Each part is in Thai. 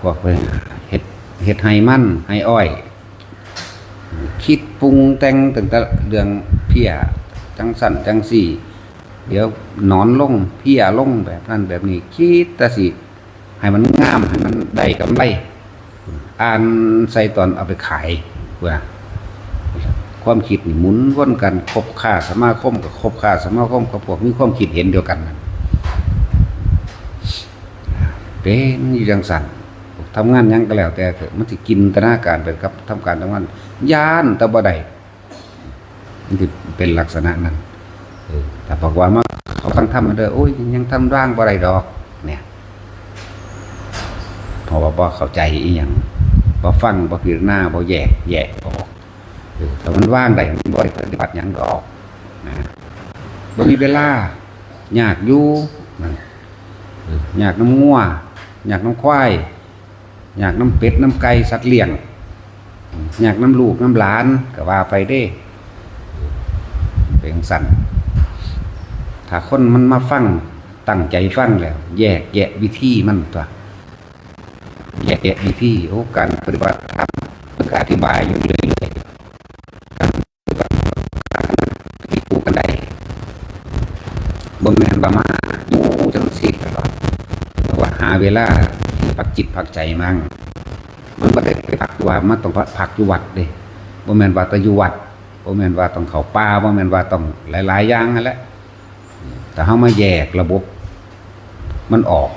พวกไปเฮ็ดเฮ็ดไห้มันไห้อ้อย คิดปรุงแต่งตั้งแต่เรื่องเพี้ยจังสั่นจังสี่ เดี๋ยวนอนลงเพี้ยลงแบบนั้นแบบนี้ คิดแต่สิให้มันงามให้มันได้กำไรอ่านใส่ตอนเอาไปขายเว่าความคิดนี่หมุนวนกันคบค่าสมาคมกับคบค่าสมาคมกับพวกมีความคิดเห็นเดียวกัน เป็นอยู่จังสัน ทำงานยังก็แล้วแต่เถอะมันสิกินตนาการไปกับทำการทำงานย่านตะบ่ได้มันสิเป็นลักษณะนั้นแต่บอกว่ามาเขาตั้งทำมาเด้อโอ้ยยังทำร่างบ่ได้ดอก เนี่ยพราะว่าบ่เข้าใจอีหยังบ่ฟังบ่พิจารณาบ่แยกแยกออกแต่มันว่างได้มันบ่ได้ปฏิบัติหยังก็อกนะบ่มีเวลายากอยู่อยากน้ำงัวยากน้ำควาย อยากน้ำเป็ดน้ำไก่สัตว์เลี้ยง อยากน้ำลูกน้ำหลานก็ว่าไปเด้เป็นสั่นถ้าคนมันมาฟังตั้งใจฟังแล้ว แยกแยะวิธีมันตัวแยกแยะวิธีโอ้การปฏิบัติธรรมก็อธิบายอยู่เรื่อยๆการปฏิบัติการที่กูกันได้บ่แม่นว่ามาอยู่จังซี่ตลอดว่าหาเวลา พักจิตพักใจมั่งมันบ่ได้ไปพักว่ามันต้องพักอยู่วัดเด้บ่แม่นว่าแตอยู่วัดบ่แม่นว่าต้องเข้าป่าบ่แม่นว่าต้องหลายๆอย่างนั่นแหละแต่เฮามาแยกระบบ มันออก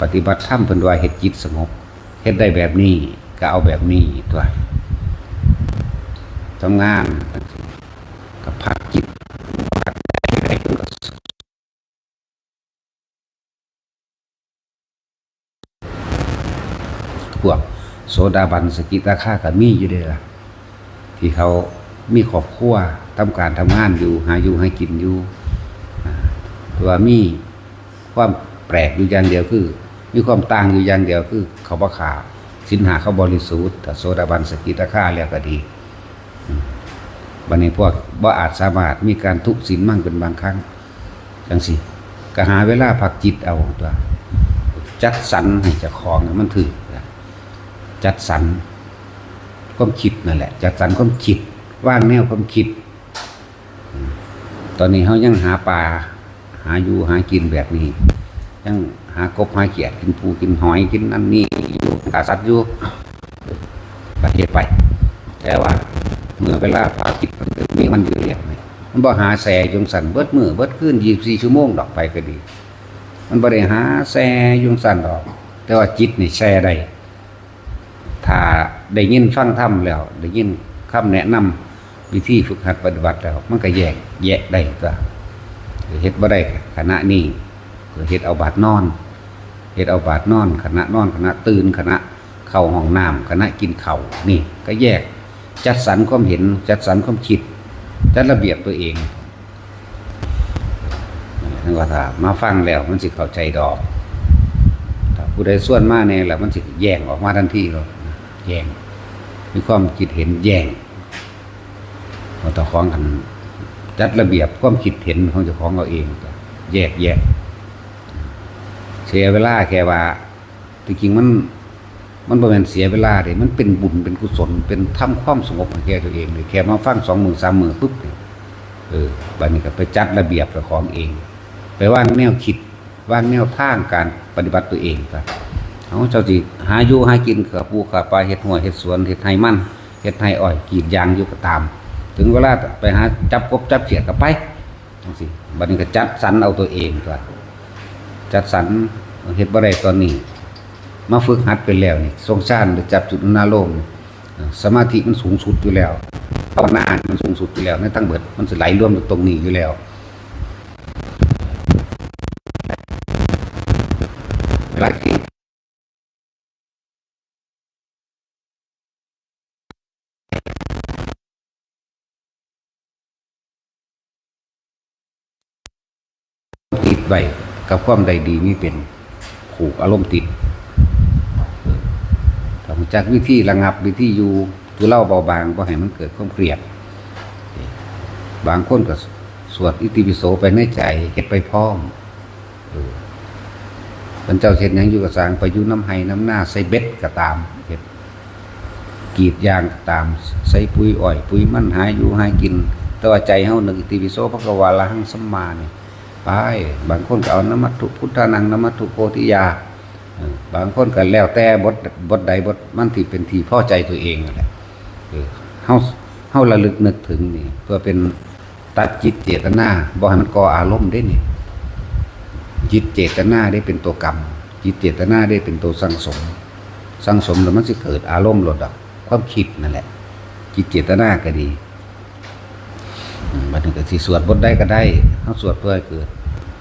ปฏิบัติธรรมเพิ่นว่าเฮ็ดจิตสงบเฮ็ดได้แบบนี้ก็เอาแบบนี้ตัวทำงานกับพักจิตพักใจอะไรเพิ่นก็พวก โสดาบันสกิทาคาก็มีอยู่เด้อะที่เขามีครอบครัวทำการทำงานอยู่ หาอยู่ให้กินอยู่ตัวมีความแปลกอยู่อย่างเดียวคือ มีความต่างอยู่อย่างเดียวคือ เขาบ่ขาสินหาเขาบริสุทธิ์แต่โสดาบันสกิทาคาแล้วก็ดีอืมวันนี้พวกบ่อาจสามารถมีการทุศีลมั่งเป็นบางครั้งจังสิก็หาเวลาพักจิตเอาตัวจัดสรรให้เจ้าของมันถือ จัดสรรความคิดนั่นแหละ จัดสรรความคิดว่างแนวความคิด ตอนนี้เขายังหาปลาหาอยู่หากินแบบนี้ ยังหากบหาเขียดกินปูกินหอยกินนั่นนี่อยู่กาสัตว์อยู่ประเทศไป แต่ว่าเมื่อเวลาภากิจมันมีมันอยู่เรียบไหมมันบ่หาแสจงสันเบิดมือเบิดขึ้นยี่สี่ชั่วโมงดอกไปก็ดี มันบ่ได้หาแสยงสันดอก แต่ว่าจิตนี่แสได้ ถ้าได้ยินฟังธรรมแล้ว ได้ยินคำแนะนำวิธีฝึกหัดปฏิบัติแล้ว มันก็แยกแยะได้ก็เฮ็ดบ่ได้ขณะนี้เฮ็ดเอาบาดนอนเฮ็ดเอาบาดนอนขณะนอนขณะตื่นขณะเข้าห้องน้ำขณะกินข้าวนี่ ก็แยกจัดสรรความเห็นจัดสรรความคิดจัดระเบียบตัวเองนั่นว่าถ้ามาฟังแล้วมันสิเข้าใจดอกผู้ใดส่วนมากเนี่ยแล้วมันสิแย่งออกมาทันทีเลย แย่งมีความคิดเห็นแย่งเราต่อของกัน จัดระเบียบความคิดเห็นของเจ้าของเราเองแยกแยะเสียเวลาแค่ว่าจริงๆมัน มันบ่แม่นเสียเวลาเลยมันเป็นบุญเป็นกุศล เป็นทำความสงบของแกตัวเองเลยแค่มาฟังสองมือสามมือปุ๊บเออบัดนี้ก็ไปจัดระเบียบเจ้าของเอง ไปว่างแนวคิดว่างแนวทางการปฏิบัติตัวเองไป เอาเจ้าสิหาอยู่หากินกับปูกับปลาเฮ็ดหัวเฮ็ดสวนเฮ็ดไห้มันเฮ็ดไห้อ้อยกีดยางอยู่ก็ตาม ถึงเวลาไปหาจับกบจับเขียดก็ไปจังซี่บัดนี้ก็จัดสรรเอาตัวเองตัวจัดสรรเฮ็ดบ่ได้ตอนนี้ มาฝึกหัดไปแล้วนี่ทรงชาติจับจุดอนาโลมนี่เอ่อสมาธิมันสูงสุดอยู่แล้วภาวนามันสูงสุดอยู่แล้วในทั้งเบิดมันสิไหลร่วมตรงนี้อยู่แล้วเวลาที่ติดไว้กับความใดดีนี่เป็นผูกอารมณ์ติดต้องจากวิธีระงับวิธีอยู่ตัวเล่าเบาบางก็ให้มันเกิดความเครียด บางคนก็สวดอิติปิโสไปในใจเก็บไปพร้อมเออเป็นเจ้าเฮ็ดยังอยู่กับสางไปยู่น้ำไห้น้ำหน้าใส่เบ็ดก็ตามเฮ็ดกรีดยางก็ตาม ใส่ปุ๋ยอ้อย ปุ๋ยมันหายอยู่หากิน แต่ว่าใจเฮาหนึกอิติวิโสภควาละหังสัมมาเนี่ย ไป บางคนก็เอานมัตถุพุทธานังนมัตถุโพธิยา บางคนก็แล้วแต่บทบทใดบทมันที่เป็นที่พอใจตัวเองนั่แหละเออเฮาเฮาระลึกนึกถึงนี่เพื่อเป็นตัดจิตเจตนาบ่ให้มันก่ออารมณ์ได้นี่จิตเจตนาได้เป็นตัวกรรม จิตเจตนาได้เป็นตัวสังสม สังสมแล้วมันจะเกิดอารมณ์หลดดอกความคิดนั่นแหละ จิตเจตนาก็ดี บัดนี้ก็สิสวดบทได้ก็ได้เฮาสวดเพื่อเกิด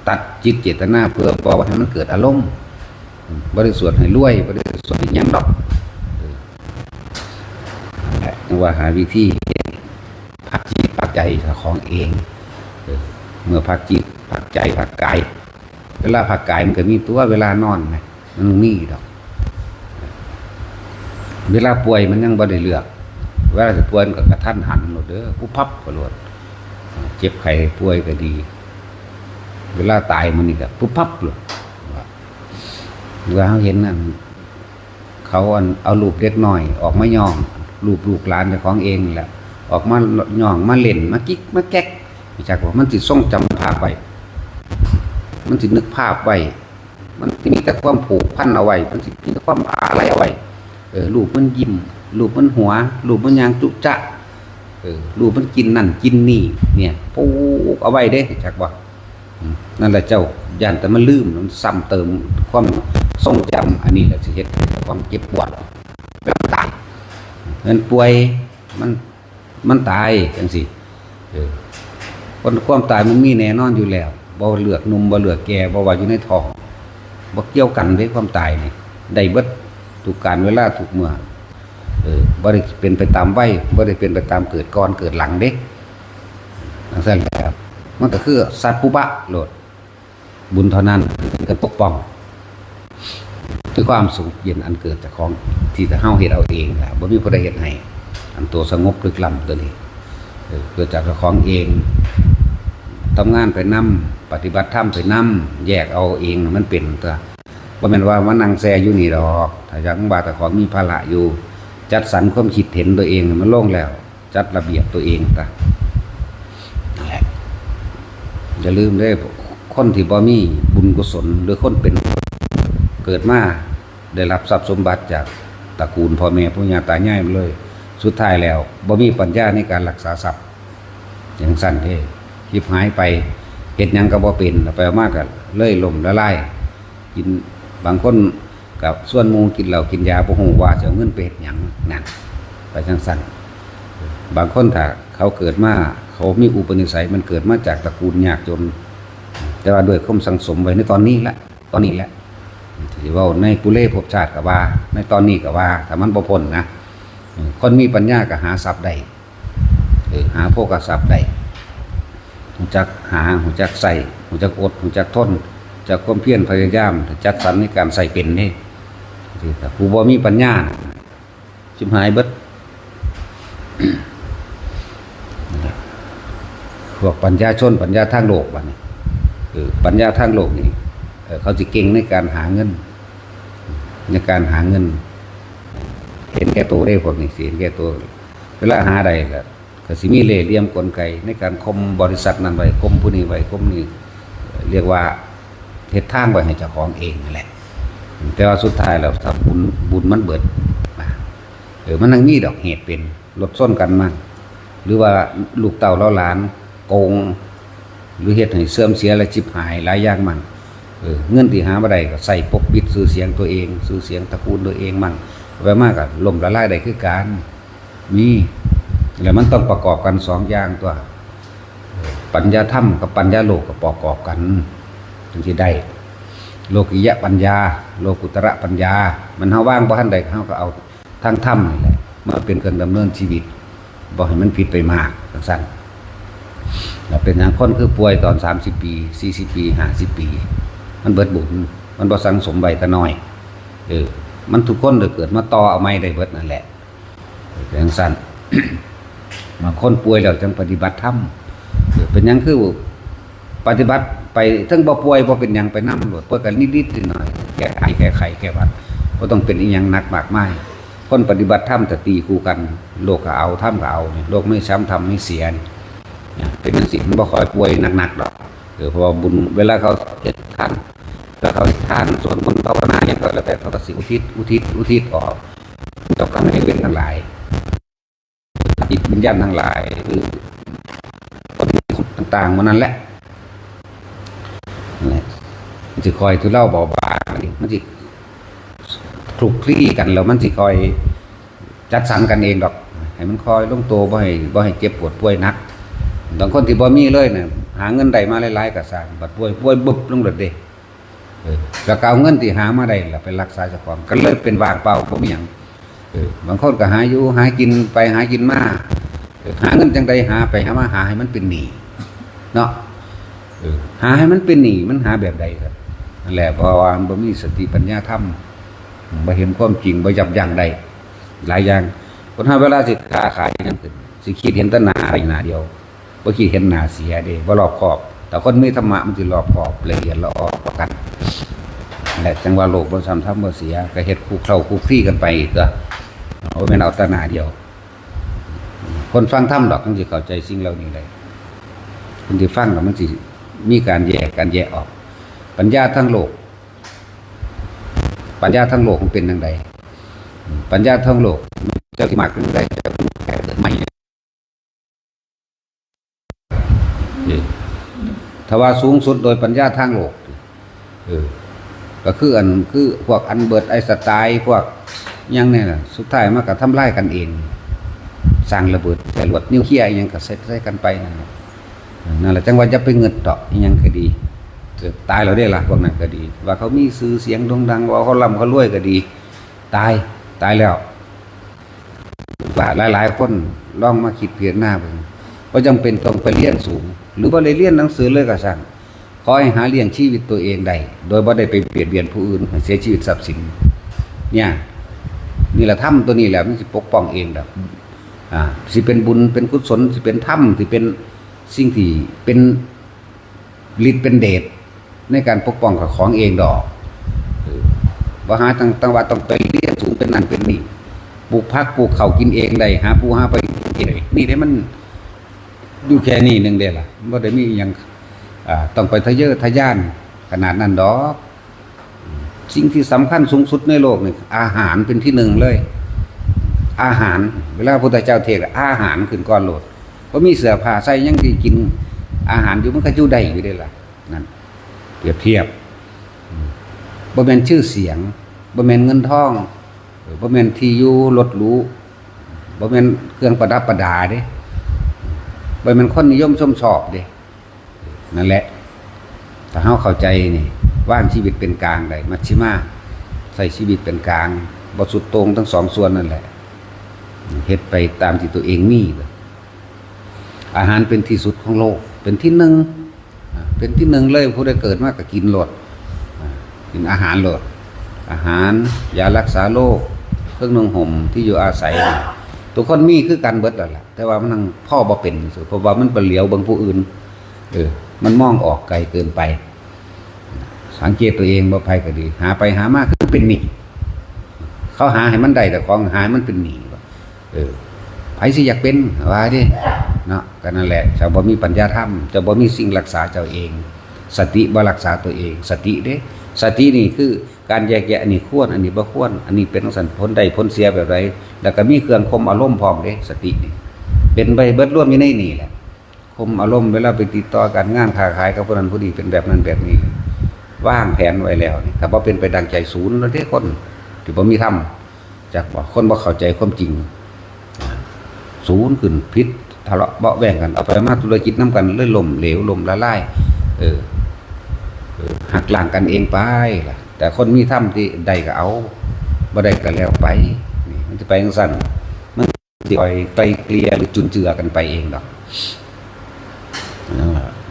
ตัดจิตเจตนาเพื่อบอกให้มันเกิดอารมณ์บ่ได้สวดให้รวยบ่ได้สวดให้ยังดอกเออนั่นแหละจึงว่าหาวิธีพักจิตพักใจของเอง เมื่อพักจิตพักใจพักกายเวลาพักกายมันก็มีตัวเวลานอนไหมมันมีดอก เวลาป่วยมันยังบ่ได้เลือก เวลาจะป่วยมันก็กระทันหันโลดเด้อผู้พับก็โลด เจ็บไข้ป่วยก็ดี เวลาตายมันนี่ก็ผู้พับโลดว่าเวลาเขาเห็นนั่นเขาเอารูปเล็กน้อย ออกมาย่องรูปลูกหลานเจ้าของเองแหละออกมาย่องมาเล่นมากิ๊กมาแก๊กไม่จักว่ามันสิทรงจำภาพไว้มันสินึกภาพไว้มันสิมีแต่ความผูกพันเอาไว้มันสิมีแต่ความอะไรเอาไว้เออรูปมันยิ้มรูปมันหัวรูปมันยางจุจะ เออรูปมันกินนั่นกินนี่ เนี่ยปูกเอาไว้เด้จักว่านั่นแหละเจ้าย่านแต่มันลืมมันซ้ำเติมความทรงจำอันนี้แหละสิเฮ็ดความเจ็บปวดแล้วมันตายเงินป่วยมันมันตายจังสิคนความตายมันมีแน่นอนอยู่แล้วบ่เลือกนุ่มบ่เลือกแก่บ่ว่าอยู่ในท้องบ่เกี่ยวกันเด้ความตายนี่ได้เบิดทุกการเวลาทุกเมื่อ เออบ่ได้เป็นไปตามวัยบ่ได้เป็นไปตามเกิดก่อนเกิดหลังเด้จังซั่นแหละครับ มันก็คือสัตว์ปุบะโลด บุญเท่านั้นเป็นการปกป้องด้วยความสุขเย็นอันเกิดจากของที่จะเฮาเฮ็ดเอาเองล่ะบ่มีผู้ใดเฮ็ดให้อันตัวสงบลึกล้ำตัวนี้เออเกิดจากเจ้าของเองทำงานไปนำปฏิบัติธรรมไปนำแยกเอาเองมันเป็นตัวว่าแม่นว่ามันนั่งแซ่อยู่นี่ดอก ถ้ายังว่าแต่ของมีภาระอยู่ จัดสรรความคิดเห็นตัวเองมันโล่งแล้ว จัดระเบียบตัวเองตะนั่นแหละอย่าลืมได้คนที่บ่มีบุญกุศลหรือคนเป็นเกิดมาได้รับทรัพย์สมบัติจากตระกูลพ่อแม่ปู่ย่าตายายมาเลย สุดท้ายแล้วบ่มีปัญญาในการรักษาทรัพย์อย่างสั้นเท่ยิบหายไปเห็ดยังก็บ่เป็นแล้วไปมากก็เลยลมละลายกินบางคน กับส่วนมูกินเหล้ากินยาบ่ฮู้ว่าจะเงินไปเฮ็ดหยังนั่นไปจังสั้นบางคนถ้าเขาเกิดมาเขามีอุปนิสัยมันเกิดมาจากตระกูลยากจน แต่ว่าด้วยความสังสมไว้ในตอนนี้ละตอนนี้แหละที่ว่าในปุเล่ภพชาติก็ว่า ในตอนนี้ก็ว่าถ้ามันบ่พ้นนะคนมีปัญญาก็หาทรัพย์ได้เออหาโภคทรัพย์ได้หูจักหาหูจักใส่หูจักอดหูจักทนจักความเพียรพยายามจัดสรรในการใส่เป็นนี่ แต่ผู้บ่มีปัญญาชิมหายเบิดพวกปัญญาชน ปัญญาทางโลกบัดนี้เออปัญญาทางโลกนี่เขาจะเก่งในการหาเงิน ในการหาเงิน เห็นแก่ตัวได้พวกนี้สิเห็นแก่ตัวเวลาหาใดก็ก็สิมีเล่ห์เหลี่ยมกลไก ในการคมบริษัทนั้นไว้คมผู้นี้ไว้คมนี้เรียกว่าเฮ็ดทางไว้ให้เจ้าของเองนั่นแหละ แต่ว่าสุดท้ายแล้วถ้าบุญบุญมันเบิดเออมันนังมีดอกเหตุเป็นลดส้นกันมั่งหรือว่าลูกเต่าเล่าหลานโกง หรือเฮ็ดให้เสื่อมเสียและจิบหายหลายอย่างมั่งเออเงินที่หาบ่ได้ก็ใส่ปกปิดชื่อเสียงตัวเองชื่อเสียงตระกูลตัวเองมั่งไปมากกับลมละลายได้คือการมีแล้วมันต้องประกอบกันสองอย่างตัว ปัญญาธรรมกับปัญญาโลกก็ประกอบกันถึงจะได้ โลกิยะปัญญา โลกุตระปัญญา มันเฮาว่างบ่ทันใดเฮาก็เอาทางธรรมนี่แหละมาเป็นเครื่องดำเนินชีวิตบ่ให้มันผิดไปมากจังซั่นแล้วเป็นอย่างคนคือป่วยตอน 30 ปี 40 ปี 50 ปี มันเบิดบุญมันบ่สังสมใบแต่น้อยเออมันทุกคนได้เกิดมาต่อเอาไม้ได้เบิดนั่นแหละจังสั้นบางคนป่วยแล้วจังปฏิบัติธรรมเป็นหยังคือปฏิบัติไปทั้งบ่ป่วยบ่เป็นหยังไปนำรวดป่วยกันนิดๆหน่อย แก้ไอแก้ไขแก้หวัดก็ต้องเป็นอีหยังหนักมากมายคนปฏิบัติธรรมแต่ตีคู่กัน โลกก็เอาธรรมก็เอาเนี่ยโลกไม่ช้ำทำไม่เสียนี่เนี่ยเป็นสิ่งที่บ่คอยป่วยหนักๆดอกเออพราะว่าบุญเวลาเขาเฮ็ดทานแล้วเขาเฮ็ดทานส่วนบุญภาวนาอย่างก็แล้วแต่เขาก็สิอุทิศอุทิศอุทิศออกเจ้ากรรมนายเวรทั้งหลายจิตวิญญาณทั้งหลายหรือต่างๆมันนั่นแหละ นั่นแหละมันจะคอยทุเล่าเบาบางมันจะคลุกคลี่กันแล้วมันจะคอยจัดสรรกันเองดอก ให้มันคอยลงตัวบ่ให้บ่ให้เจ็บปวดป่วยนักบางคนที่บ่มีเลยเนี่ยหาเงินได้มาหลายๆก็สางบัดป่วยป่วยบึบลงเด็ดเด้เออแล้วก็เอาเงินที่หามาได้ล่ะไปรักษาเจ้าของก็เลยเป็นวางเปล่าบ่มีหยังบางคนก็หาอยู่หากินไปหากินมาหาเงินจังใดหาไปหามาหาให้มันเป็นหนี้เนาะหาให้มันเป็นหนี้มันหาแบบใดครับ นั่นแหละเพราะว่ามันบ่มีสติปัญญาธรรมบ่เห็นความจริงบ่ยับยั้งได้หลายอย่างคนถ้าเวลาสิค้าขายหยังขึ้นสิคิดเห็นต่หน้าไปหนาเดียวบ่คิดเห็นหนาเสียเด้บ่รอบคอบ แต่คนมีธรรมะมันสิรอบคอบละเอียดละออกกันและจังว่าโลกบ่ซ้ำทำบ่เสียก็เฮ็ดคู่เข้าคู่คลี่กันไปอีกก็บ่แม่นเอาตนาเดียว คนฟังธรรมดอกมันสิเข้าใจสิ่งเหล่านี้ได้คนที่ฟังแล้วมันสิมีการแยกการแยกออก ปัญญาทั้งโลก ปัญญาทั้งโลกมันเป็นจังไดปัญญาทั้งโลกเจ้าที่มากขึ้นได้จะแก่เกิดใหม่ถ้าว่าสูงสุดโดยปัญญาทางโลกก็คืออันคือพวกอันเบิร์ดไอสไตล์พวกยังเนี่ยนะสุดท้ายมันก็ทำลายกันเอง สร้างระเบิดแต่รวดนิ้วเคียยังก็เซตใส่กันไปนั่นแหละนั่นแหละจะไปเงินดอกอิหยังก็ดี ตายเราได้ละพวกนั้นก็ดี ว่าเขามีซื้อเสียงดงดัง ว่าเขาร่ำเขารวยก็ดี ตายตายแล้วว่าหลาย ๆ คนลองมาคิดเพียรหน้าเบิ่งว่าจำเป็นต้องไปเรียนสูง หรือว่าเลยเรียนหนังสือเลยก็สั่งขอให้หาเลี้ยงชีวิตตัวเองได้โดยบ่ได้ไปเบียดเบียนผู้อื่นเสียชีวิตทรัพย์สิน เนี่ยนี่แหละถ้ำตัวนี้แหละมันสิปกป้องเองแบบอ่าสิเป็นบุญเป็นกุศลสิเป็นถ้ำสิเป็นสิ่งที่เป็นฤทธิ์เป็นเดช ในการปกป้องกับของเองดอกว่าหาตั้งตั้งว่าต้องไปเรียนสูงเป็นนั่นเป็นนี่ปลูกพักปลูกเขากินเองได้หาผู้หาไปกินเองนี่ได้มันอยู่แค่นี้หนึ่งเดียวล่ะบ่ได้มีอยังอ่าต้องไปทะเยอทะยาน ขนาดนั้นดอกสิ่งที่สำคัญสูงสุดในโลกนี่อาหารเป็นที่หนึ่งเลย อาหาร เวลาพระพุทธเจ้าเทศอาหารขึ้นก่อนโหลดว่าะมีเสือผ้าใส่ยังที่กินอาหารอยู่มันก็อยู่ได้อยู่ได้ล่ะ เปรียบเทียบบ่แมนชื่อเสียงบ่แมนเงินทองเออบ่แมนที่อยู่รถรูบ่แมนเครื่องประดับประดาเด้บ่แมนคนนิยมชมชอบเด้นั่นแหละถ้าเฮาเข้าใจนี่ว่างชีวิตเป็นกลางได้มัชชิมาใส่ชีวิตเป็นกลางบ่สุดโตรงทั้งสองส่วนนั่นแหละเฮ็ดไปตามที่ตัวเองมีเลยอาหารเป็นที่สุดของโลก เป็นที่หนึ่ง เป็นที่หนึ่งเลยผู้ได้เกิดมากก็กินโลดกินอาหารโลดอาหารยารักษาโรคเครื่องนุ่งห่มที่อยู่อาศัยทุกคนมีคือกันเบิดแล้วล่ะ แต่ว่ามันนังพ่อบ่เป็นสุเพราะว่ามันเปเหลียวบางผู้อื่นเออมันมองออกไกลเกินไป สังเกตตัวเองบ่ภัยก็ดี หาไปหามากคือเป็นหนี้เขาหาให้มันได้แต่ของหาให้มันเป็นหนี้เออ สิอยากเป็นว่าดิเนาะก็นั่นแหละเจ้าบ่มีปัญญาธรรมเจ้าบ่มีสิ่งรักษาเจ้าเอง สติบ่รักษาตัวเอง สติเด้ สตินี่คือการแยกแยะอันนี้ควรอันนี้บ่ควรอันนี้เป็นสันพ้นใดพ้นเสียแบบไรแล้วก็มีเครื่องคมอารมณ์พร้อมเด้ สตินี่เป็นไปเบิดร่วมอยู่ในนี่แหละคมอารมณ์เวลาไปติดต่อการงานค้าขายกับผู้นั้นผู้นี้เป็นแบบนั้นแบบนี้ว่างแผนไว้แล้วนี่ถ้าบ่เป็นไปดังใจศูนย์แล้วเด้คนที่บ่มีธรรมจากบ่คนบ่เข้าใจความจริง ศูนย์ขึ้นพิษทะเลาะเบาแบ่งกันเอาไปมาธุรกิจน้ำกันเลยล่มเหลวล่มละลายเออหักหลังกันเองไปล่ะ แต่คนมีถ้ำที่ใดก็เอาบ่ได้ก็แล้วไปนี่มันจะไปจังสั่นมันสิปล่อยไกลเกลี่ยหรือจุนเจือกันไปเองดอก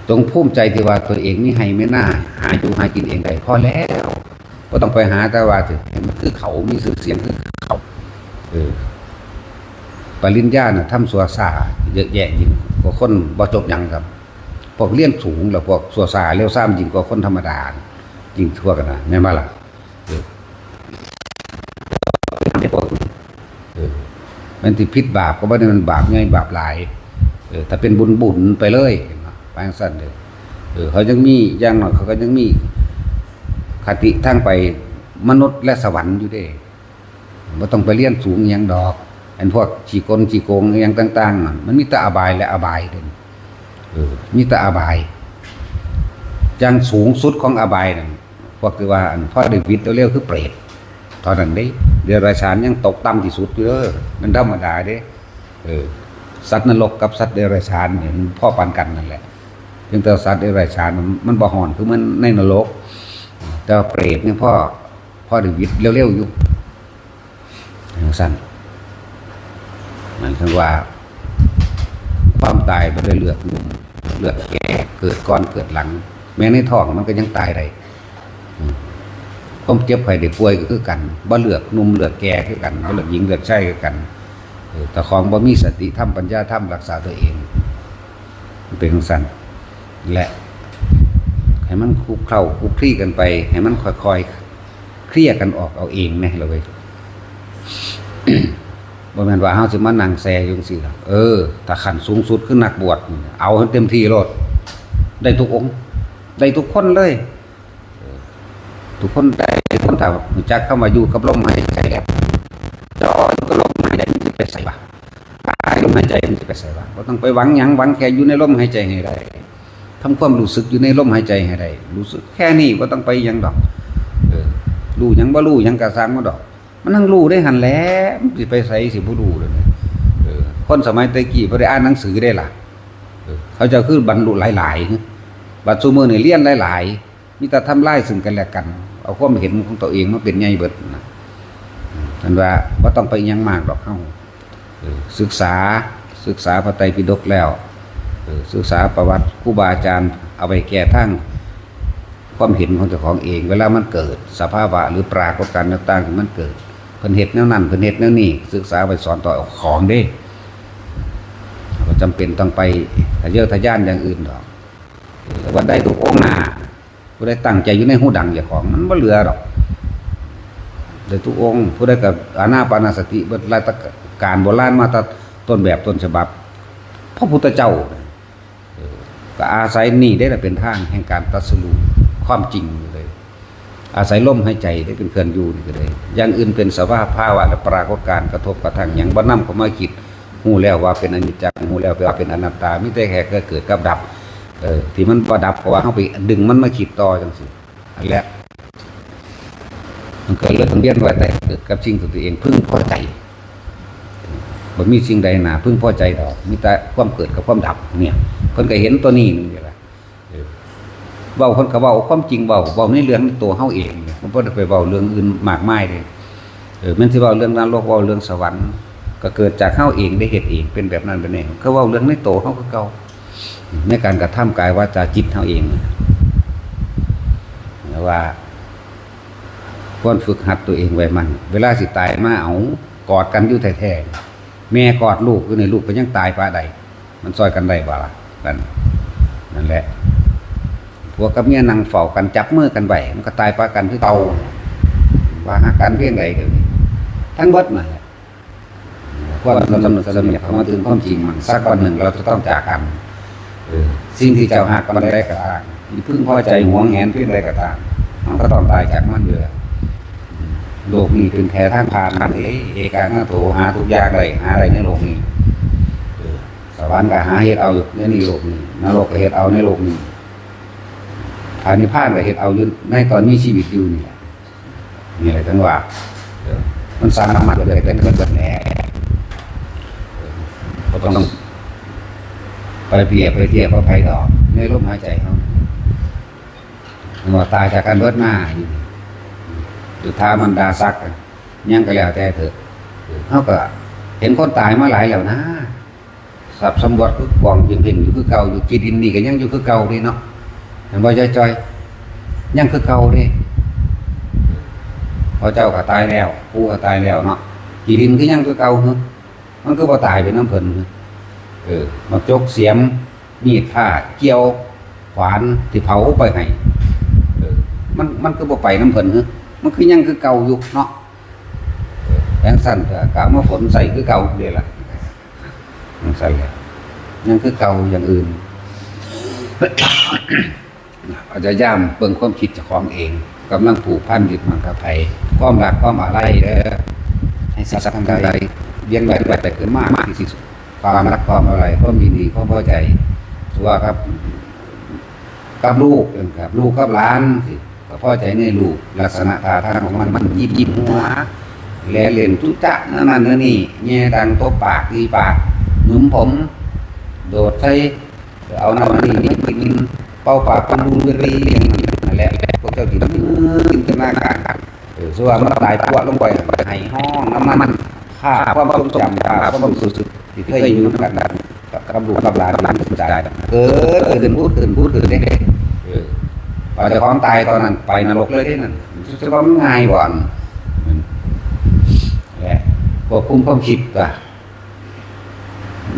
ตรงภูมิใจที่ว่าตัวเองมีให้ไม่น่า หาอยู่หากินเองได้พอแล้วก็ต้องไปหาแต่ว่าสิให้มันคือเขามีสื่อเสียงคือเขา เออ ปริญญาน่ะทำสัวซาเยอะแยะยิ่งกว่าคนบ่จบยังครับ พวกเรียนสูงแล้วพวกสัวซาเร็วซ้ำยิ่งกว่าคนธรรมดายิ่งทั่วกันนะแม่นบ่ล่ะเออเออมันที่พิษบาปก็บ่ได้มันบาปง่ายบาปหลายเออถ้าเป็นบุญบุญไปเลยเห็นบ่ไปจังซั่นเด้อเออเขายังมีอย่างน้อยเขาก็ยังมีคติทางไปมนุษย์และสวรรค์อยู่ด้บ่ต้องไปเรียนสูงอหยังดอก อันพวกฉีกลฉีโกงอหยังต่างๆ มันมีแต่อบายและอบายเด้อเออมีแต่อบายอย่างสูงสุดของอบายนั่นพวกที่ว่าอันพ่อเดวิดเร็วๆคือเปรตตอนนั้นเด้เดรัจฉานยังตกต่ำที่สุดอยู่เด้อมันธรรมดาเด้เออสัตว์นรกกับสัตว์เดรัจฉานเนี่ยมันพ่อปันกันนั่นแหละเพียงแต่สัตว์เดรัจฉานมันบ่หอนคือมันในนรก แต่เปรตเนี่ยพ่อพ่อเดวิดเร็วๆอยู่อย่างสั้น มันคือว่า ความตายมันได้เลือกหนุ่มเลือกแก่เกิดก่อนเกิดหลัง แม้ในท้องมันก็ยังตายได้อืมความเจ็บไข้ได้ป่วยก็คือกันบ่เลือกหนุ่มเลือกแก่คือกันบ่เลือกหญิงเลือกชายคือกันแต่ของบ่มีสติธรรมปัญญาธรรมรักษาตัวเองเป็นของสันและให้มันคลุกเคล้าคลุกคลี่กันไป ให้มันค่อยๆ เคลียกันออกเอาเองแม่เราไป บ่แม่นว่าเฮาสิมานั่งแซอยู่จังซี่ล่ะเออถ้าขั้นสูงสุดคือนักบวชเอาให้เต็มที่โลดได้ทุกองค์ได้ทุกคนเลย ทุกคนได้ทุกคนถ้าจักเข้ามาอยู่กับลมหายใจแล้วจอดก็ลมหายใจมันจะไปใส่บะตายลมหายใจมันจะไปใส่บะก็ต้องไปหวังหยังหวังแค่อยู่ในลมหายใจให้ได้ทำความรู้สึกอยู่ในลมหายใจให้ได้รู้สึกแค่นี้ก็ต้องไปยังดอกรู้ยังบ่รู้ยังกระสร้างมาดอก มันนั่งรู้ได้หันแล้วสิไปใส่สิบ่รู้เลยคนสมัยตะกี้บ่ได้อ่านหนังสือได้ล่ะเขาจะคือบรรลุหลายๆบัดซุมื้อนี่ยเรียนหลายๆมีแต่ทำลายซึ่งกันและกัน เอาความเห็นของตัวเองมาเป็นใหญ่เบิดนะท่านว่าว่าต้องไปยังมากดอกเข้าศึกษาศึกษาพระไตรปิฎกแล้วศึกษาประวัติครูบาอาจารย์เอาไปแก้ทั้งความเห็นของเจ้าของเอง เวลามันเกิด สภาวะหรือปรากฏการณ์ต่างๆมันเกิด พิ่นเฮ็ดแนวนั้นเพิ่นเฮ็ดแนวนี้ศึกษาไปสอนต่อของเด้ก็จำเป็นต้องไปทะเยอทะยานอย่างอื่นดอกแต่ว่าได้ทุกองค์หน้าผู้ได้ตั้งใจอยู่ในหูดังเจ้างของ มันบ่เหลือดอกได้ทุกองค์ผู้ได้กับอาณาปานาสติเบิดรายตะการโบราณมาตต้นแบบต้นฉบับพระพุทธเจ้าออก็อาศัยนี่ได้แต่เป็นทางแห่งการตรัสรู้ความจริงเลย อาศัยลมหายใจได้เป็นเคลื่อนอยู่นี่ก็เลยอย่างอื่นเป็นสภาพภาวะและปรากฏการกระทบกระทั่งอย่างบ่นน้ำเขามาคิดหูแล้วว่าเป็นอนิจจังหูแล้วว่าเป็นอนัตตามิแต่แค่เกิดกับดับเออที่มันประดับเพราะว่าเฮาไปดึงมันมาคิดต่อจังซี่อันแหละมันเกิดเรื่องของเรียนไว่าแต่เกิดกับสิ่งตัวเองพึ่งพอใจบ่มีสิ่งใดหนาพึ่งพอใจดอกมีแต่ความเกิดกับความดับเนี่ยเพิ่นก็เห็นตัวนี้นี่แหละ เว้าเพิ่นก็เว้าความจริงเว้าเว้าในเรื่องตัวเฮาเองเนี่ยมันบ่ได้ไปเว้าเรื่องอื่นมากมายเลยเออมันสิเว้าเรื่องนรกเว้าเรื่องสวรรค์ ก็เกิดจากเฮาเองได้เฮ็ดเองเป็นแบบนั้นเป็นนี้ก็เว้าเรื่องในตัวเฮาคือเก่าในการกระทำกายวาจาจิตเฮาเองแต่ว่าควรฝึกหัดตัวเองไว้มัน เวลาสิตายมาเอากอดกันอยู่แท้ๆแม่กอดลูกอยู่ในลูกก็ยังตายปาใดมันซอยกันได้บ่ล่ะนั่นนั่นแหละ พวกับเมียนั่งเฝ้ากันจับมือกันไว้มันก็ตายปากันที่เตาว่าหากันเพียงใดเดี๋ยวนี้ทั้งเบิดมาแหละความสำนึกสำเนียกเขามาถึงความจริงมันสักวันหนึ่งเราจะต้องจากกันสิ่งที่เจ้าหักมันได้กระตางมีพึ่งพอใจหวงแหนเพียงใดกระตางมันก็ต้องตายจากมันอยู่แล้วโลกนี้เป็นแค่ทางผ่านมันเอเอกาหน้าโถหาทุกอย่างเลยหาอะไรในโลกนี้สวรรค์ก็หาเฮ็ดเอาอยู่ในนี่โลกนี้นรกก็เฮ็ดเอาในโลกนี้ พานิพพานก็เฮ็ดเอาอยู่ในตอนมีชีวิตอยู่นี่นี่แหละทั้งว่ามันสร้างน้ำมันเลยเป็นเกิดแหน่ก็ต้องไปเปรียบไปเทียบว่าไปดอกในลมหายใจเขาว่าตายจากการเบิดหน้าอยู่หรือท้ามันดาซักยังก็แล้วแต่เถอะเขาก็เห็นคนตายมาหลายแล้วนะสับสมบัติคือกองยิงเพ่งอยู่คือเก่าอยู่กีดินนี่ก็ยังอยู่คือเก่าดีเนาะ บ่จอยจอยๆยังคือเก่าดิพอเจ้าก็ตายแล้วปู่ก็ตายแล้วเนาะกีดินก็ยังคือเก่าเนาะมันก็บ่ตายเป็นน้ำเพิ่นเออมาจกเสียมมีดผ้าเกี่ยวขวานที่เผาไปให้เออมันมันก็บ่ไปน้ำเพิ่นเนอะมันคือยังคือเก่าอยู่เนาะแองสั้นก็กะมาฝนใส่คือเก่าเดียวละยังสั้นเลยยังคือเก่าอย่างอื่น อาจจะย่ำเปิงความคิดเจาของเองกำลังผูกพันยึดมันกับไผความรักความอะไรเด้อให้สักทางใดเลี้ยงแบบแบบแต่เกิดมากมากที่สุดความรักความอะไรความยินดีความพอใจตัวครับกับลูกกับลูกกับหลานสิก็พอใจในลูกลักษณะท่าทางของมันมันยิบยิบหัวแลเล่นทุจะนั่นนั่นนั่นนี่แง่ดังตบปากดีปากหนุ่มผม โดดใส่เอาน้ำนี่นี่กิน เป่าปากคนดูเรียงนั่นแหละพวกเจ้าจิตจินตนาการเออส่วนมันตายตัวลงไปให้ห้องน้ำมันค่าความทรงจำค่าความรู้สึกที่เคยอยู่กันกับลูกกับหลานหลานสนใจเกิดขึ้นพูดขึ้นพูดขึ้นเด็กๆเออพอจะของตายตอนนั้นไปนรกเลยที่นั่นจะว่ามันง่ายบ่อนแหละควบคุมความคิดว่ะ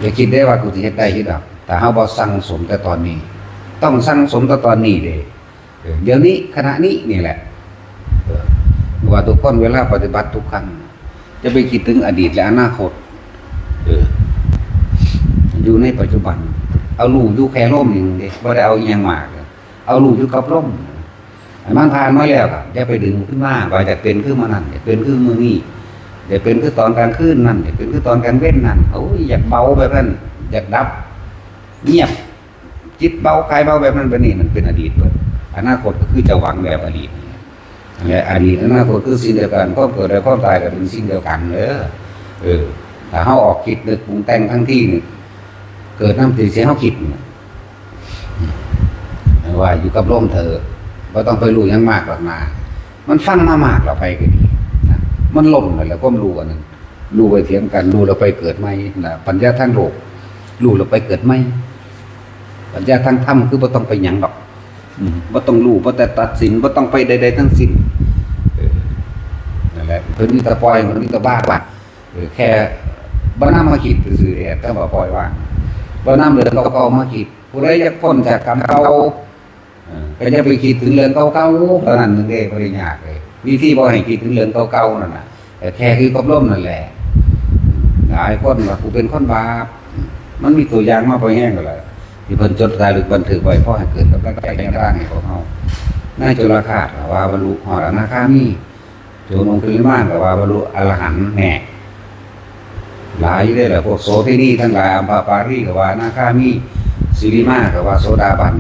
จะคิดได้ว่ากูจะเฮ็ดได้ที่ดอกแต่เฮาบ่สั่งสมแต่ตอนนี้ ต้องสั่งสมต่ตอนนี้เด้เดี๋ยวนี้ขณะนี้นี่แหละว่าทุกคนเวลาปฏิบัติทุกครั้งจะไปคิดถึงอดีตและอนาคตอยู่ในปัจจุบัน เอาลูกอยู่แค่ร่มหนึ่งเด้บ่ได้เอาอยังมากเอาลูกอยู่กับร่มมันผ่านมาแล้วก็อย่าไปดึงขึ้นมาว่าจะเป็นคือมานั่นจะเป็นคือมือนี้เดี๋ยวเป็นคือตอนกลางคืนนั่นเดี๋ยวเป็นคือตอนกลางเว้นนั่นโอ้ยอยากเบาแบบนั้นอยากดับ เงียบ จิตเบากายเบาแบบนั้นแบบนี้มันเป็นอดีตเปิดอนาคตก็คือจะหวังแบบอดีตและอดีตอนาคตคือสิ่งเดียวกันความเกิดและความตายก็เป็นสิ่งเดียวกันเออเออถ้าเฮาออกคิดนึกปรุงแต่งทั้งที่นี่เกิดน้ำตีเสียเฮาคิดนี่ว่าอยู่กับร่มเธอว่าต้องไปรู้ยังมากหรอกนามันฟังมามากเราไปก็ดีนะมันล่มเลยแล้วก็รู้อันนั้นรู้ไปเถียงกันรู้เราไปเกิดไหมนะปัญญาทางโลกรู้เราไปเกิดไหม ปัญญาทางธรรมคือบ่ต้องไปหยังดอกอืมบ่ต้องรู้บ่แต่ตัดสินบ่ต้องไปใด ๆ ทั้งสิ้นเออนั่นแหละเพิ่นนี่ตะปล่อยมันนี่ตะบ้าบัดเออแค่บ่นำมาคิดซื่อๆเองแต่ว่าปล่อยว่างบ่นำเรื่องเก่าๆมาคิดผู้ใดอยากพ้นจากกรรมเก่าเออก็จะไปคิดถึงเรื่องเก่าๆเท่านั้นนึงเด้บ่ได้ยากเลยวิธีบ่ให้คิดถึงเรื่องเก่าๆนั่นน่ะแต่แค่คือกับลมนั่นแหละหลายคนว่ากูเป็นคนบาปมันมีตัวอย่างมาพอแห้งก็แล้ว ที่เพิ่นจดรายลึกบันทึกไว้เพราะให้เกิดกับร่างกายแข็งร่างให้พวกเฮานายจุลคาตว่าบรรลุหอดอนาคามีโจนองค์ปริมาณก็ว่าบรรลุอรหันต์แน่หลายอยู่ได้แหละพวกโสเทนี่ทั้งหลายอัมพาปารีก็ว่านาคามีสิริมาก็ว่าโสดาบัน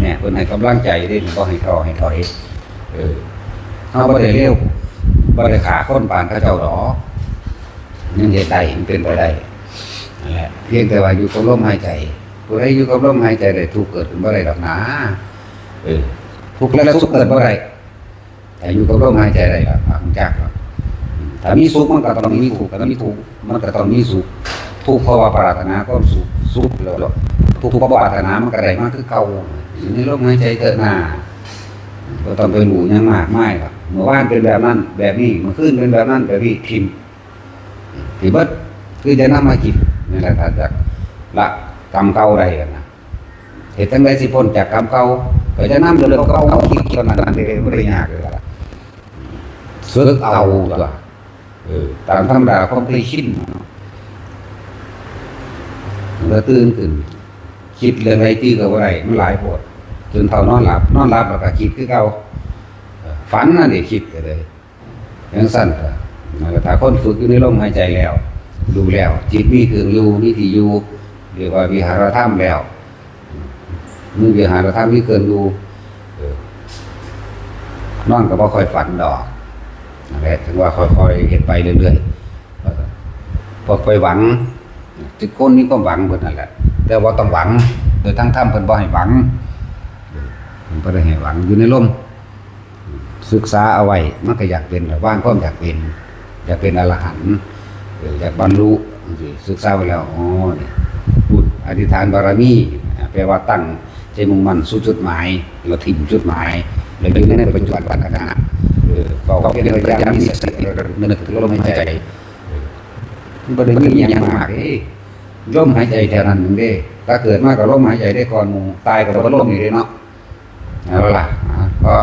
เนี่ยเพิ่นให้กำลังใจได้บ่ให้ท้อให้ถอยเออเขาบ่ได้เร็วบ่ได้ขาคนปานเขาเจ้าดอยังเฮ็ดได้มันเป็นไปได้นั่นแหละเพียงแต่ว่าอยู่กับลมหายใจ ผู้ใดอยู่กับลมหายใจได้ทุกข์เกิดขึ้นบ่ได้ดอกนะเออทุกข์และสุขเกิดบ่ได้แต่อยู่กับลมหายใจได้ล่ะฟังจักหรอกถ้ามีสุขมันก็ต้องมีทุกข์ถ้ามีทุกข์มันก็ต้องมีสุขทุกข์เพราะว่าปรารถนาก็สุขสุขแล้วทุกข์เพราะปรารถนามันก็ได้มาคือเก่าอยู่ในลมหายใจเกิดหน้าก็ต้องไปหลู่ยังมากไม่หรอกเมื่อวานเป็นแบบนั้น แบบนี้เมื่อคืนเป็นแบบนั้นแบบนี้ทิมที่เบิดคือจะนำมาคิดนี่แหละถ้าจากละ กรรมเก่าใดกันนะเหตุทั้งใดสิพ้นจากกรรมเก่าก็จะนำเรื่องเก่าเอาคิดตอนนั้นเองไม่ได้ยากเลยล่ะฝึกเอาตัวตามธรรมดาความเคยชินเนาะแล้วตื่นขึ้นคิดเรื่องอะไรที่กับอะไรมันหลายปวดจนเท่านอนหลับ นอนหลับแล้วก็คิดคือเก่าฝันนั่นเองคิดก็เลยยังสั้นก็มันก็ถ้าคนฝึกอยู่ในลมหายใจแล้ว ดูแล้ว จิตมีเครื่องอยู่มีที่อยู่ เรียกว่าวิหารธรรมแล้วมีวิหารธรรมมีเครื่องอยู่เออนอนก็บ่ค่อยฝันดอกนั่นแหละถึงว่าค่อยๆเห็นไปเรื่อยๆพอไปหวังทุกคนนี้ก็หวังเพิ่นนั่นแหละแต่ว่าต้องหวัง โดยทั้งธรรมเพิ่นบ่ให้หวังมันก็ได้ให้หวังอยู่ในร่มศึกษาเอาไว้มันก็อยากเป็นแบบว่างก็อยากเป็น อยากเป็นอรหันต์อยากบรรลุศึกษาไว้แล้วอ๋อนี่พูด อธิษฐานบารมีแปลว่าตั้งใจมุ่งมั่นสู่จุดหมายเราถิ่มจุดหมายเราอยู่ในปัจจุบันปัจจุบันก็เพียงพยายามมีสตินึกถึงลมหายใจมันก็ได้ณนี้ยังมากเอ้ลมหายใจแทนนั้นเด้ถ้าเกิดมากกับลมหายใจได้ก่อนมูตายกับลมอยู่เลยเนาะเอาล่ะก็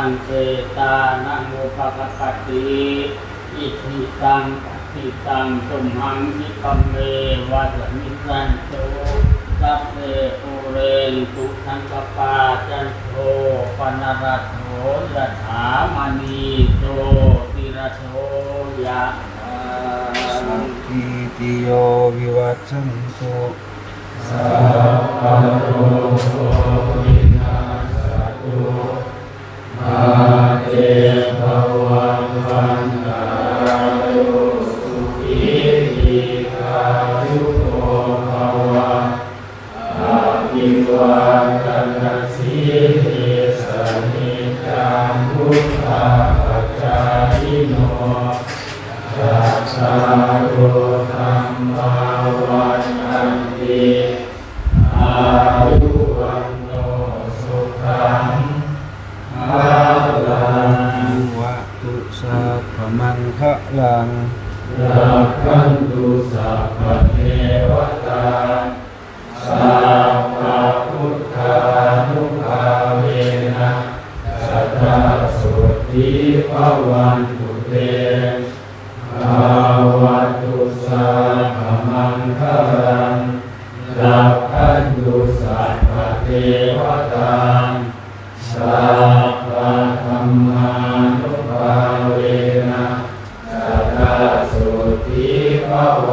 ังเจตานังโมปะปะติอิทิตังปิตังสมหังนิปัมเมวัสมิสันโตสัพเพโอเรนตุทังกปาจันโทปนารัโสยะถามณีโตติระโสยะสัพพิติโยวิวัชชันตุสัพพะโรโส ภวันตั Amado